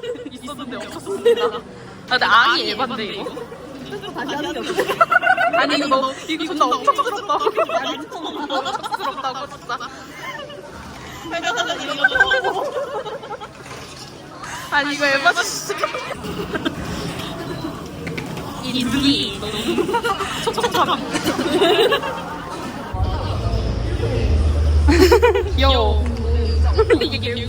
있었는데 없었습니다. 아, 근데 아기 에반데, 이거. 아니, 이거 너, 이거 존나. 엄청 부끄럽다고, 진짜. 아니, 이거 에바 진짜. 이 눈이 너무 촉촉함. 귀여워. 이게. 길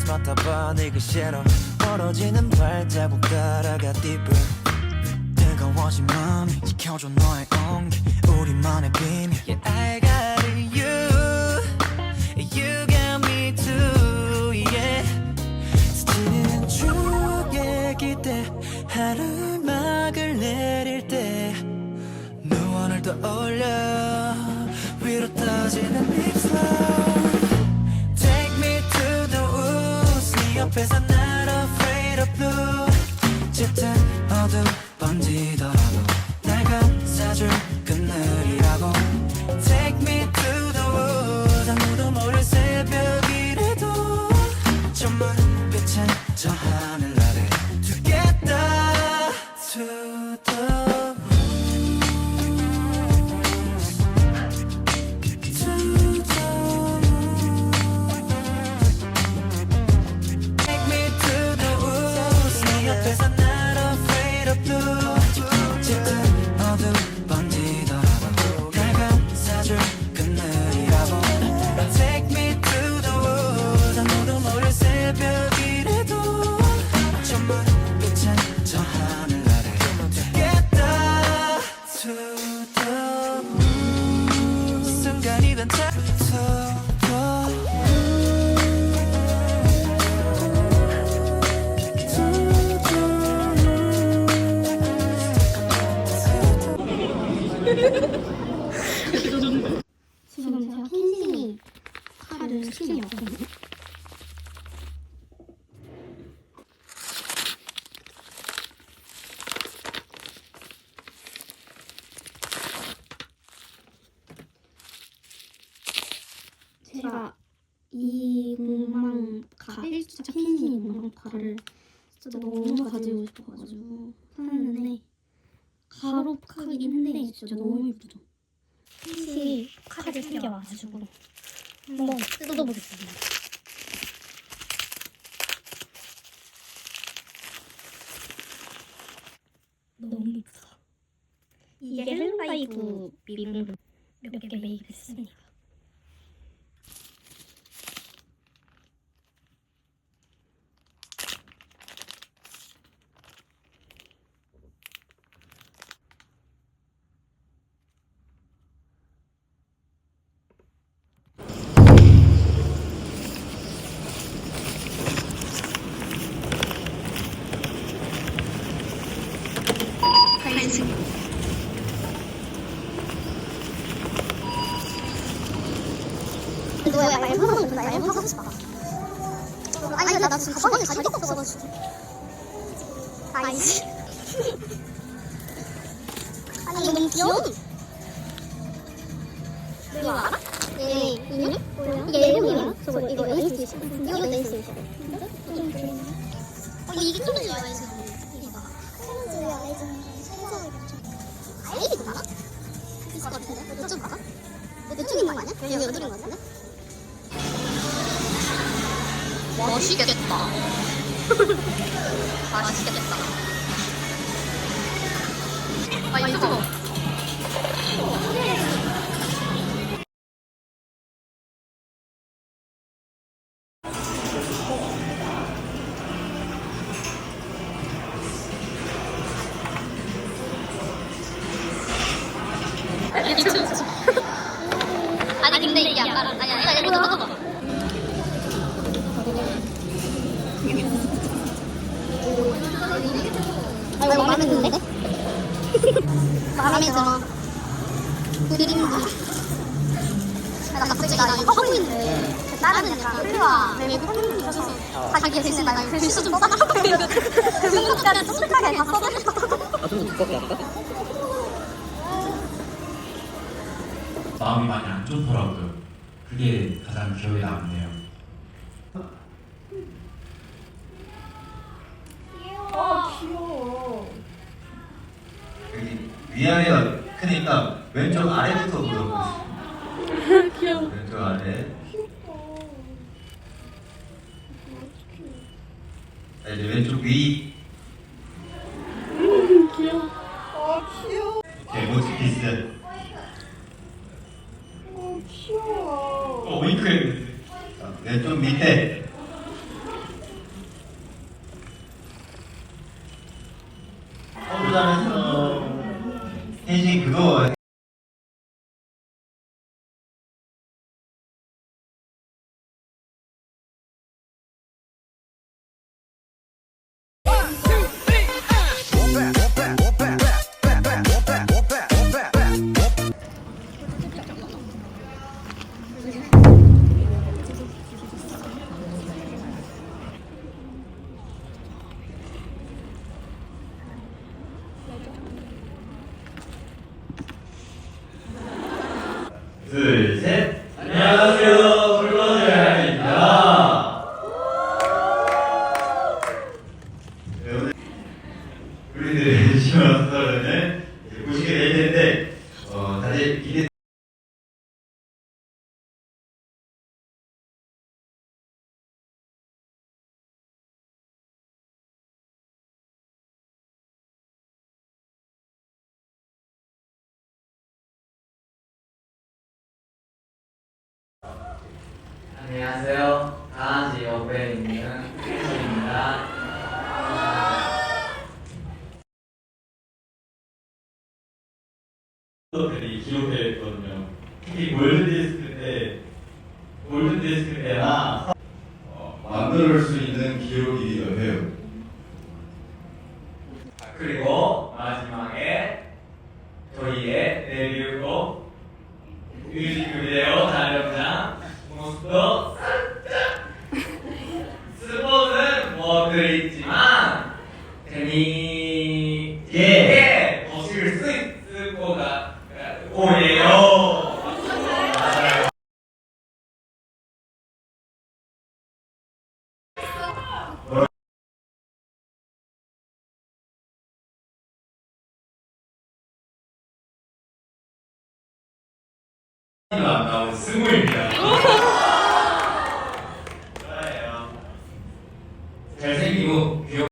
아이스 맡아봐 네 그시로 멀어지는 발자국 따라가 deeper. 뜨거워진 맘이 지켜줘 너의 온기 우리만의 비밀. Yeah I got 제가 이 공망가 1주차 캔싱이 공망가를 진짜 너무 가지고 싶어가지고 샀는데 가로 크긴 한데 진짜 너무 예쁘죠? 혹시 칼을 생겨와가지고 한번 뜯어보겠습니다. 너무 예쁘다. 이게 헬로라이브 미용을 몇개 매입했습니다. 파이팅. 너야 나 앨범 하고 싶어. 아니 나, 나 지금 가방에 자리가 없어가지고. 아니 이거 너무 귀여워. 이거 알아? 얘 이름? 이게 앨범이야? 저거 이거 NCT 이거 NCT 어 이게 크루즈 아이즈 이거 아, 유튜브. 아니 근데 이게 아까 아니 아니 아니 잠깐 잠깐 아 이거 마음에 드는데? 마음에 들어. 그림이. 나 갑자기 나 이거 하고 있는데 다른 애랑 흘러와 외국 팬분이 오셔서 자기 대신 나 이거 글씨 좀 써달라고 그 생각까지 쫀득하게 다 써달라고 아, 좀더 두껍게 할까? 마음이 많이 안 좋더라고요. 그게 가장 기억에 남네요. 위아래가 크니까 왼쪽 아래부터 물어보세요. 귀여워. 왼쪽 아래. 자, 이제 왼쪽 위. 귀여워. 둘, 셋. 안녕하세요. 강아지 옆에 있는 혜진입니다. 들이 기록했거든요. 특히 골든디스크 때, 골든디스크 때나 어, 만들 수 있는 기록이기도 해요. 그리고 마지막에 저희의 데뷔곡 뮤직비디오 촬영장 모습도 살짝 스포는 못 드리지만 재미있게 보실 수 있을 것 같고요. 안 나온 스무입니다. 좋아요. 잘생기고 귀엽.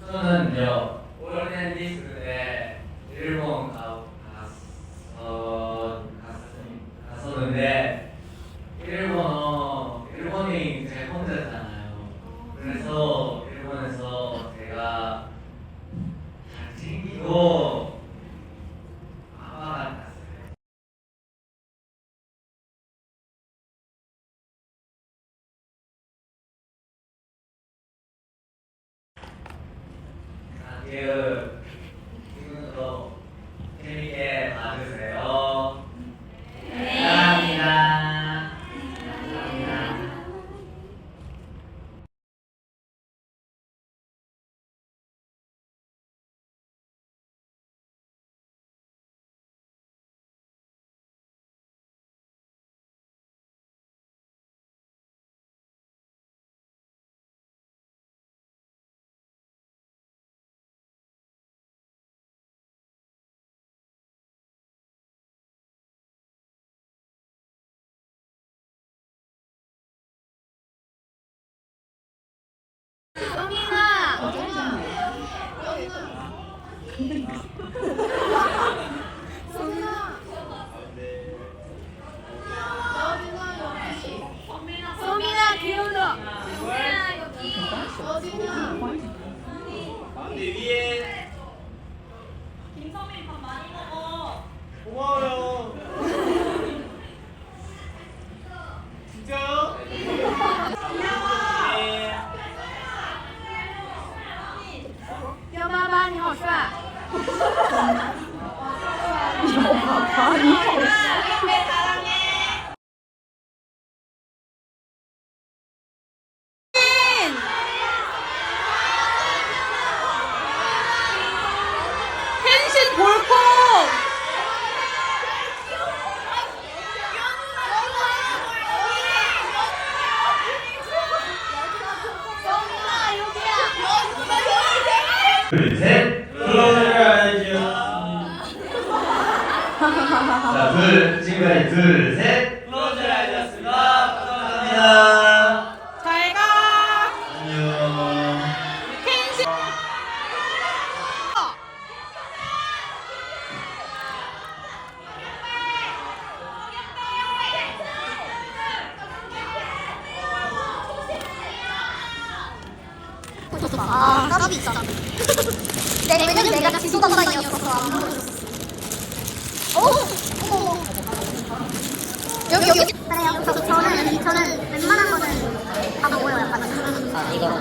저는요 올해 디스크에 일본 가, 갔어 갔- 갔었는데 일본어 일본이 제 혼자잖아요. 그래서 영희나 소민아 기울어. 소민아 여기 가운데 위에. 김성민 밥 많이 먹어. 고마워요. 둘, 셋. 자, 둘, 지금까지 둘, 셋. 불러드려야겠습니다. 감사합니다. 잘 가! 안녕. 펜신! 아, 까비 있다. 내, 왜냐면 내가 지소 담당이었어서 안 보여줬어. 오! 여기, 여기. 그래요. 저, 저는, 저는 웬만한 거는 다 먹어요, 약간. 아 이거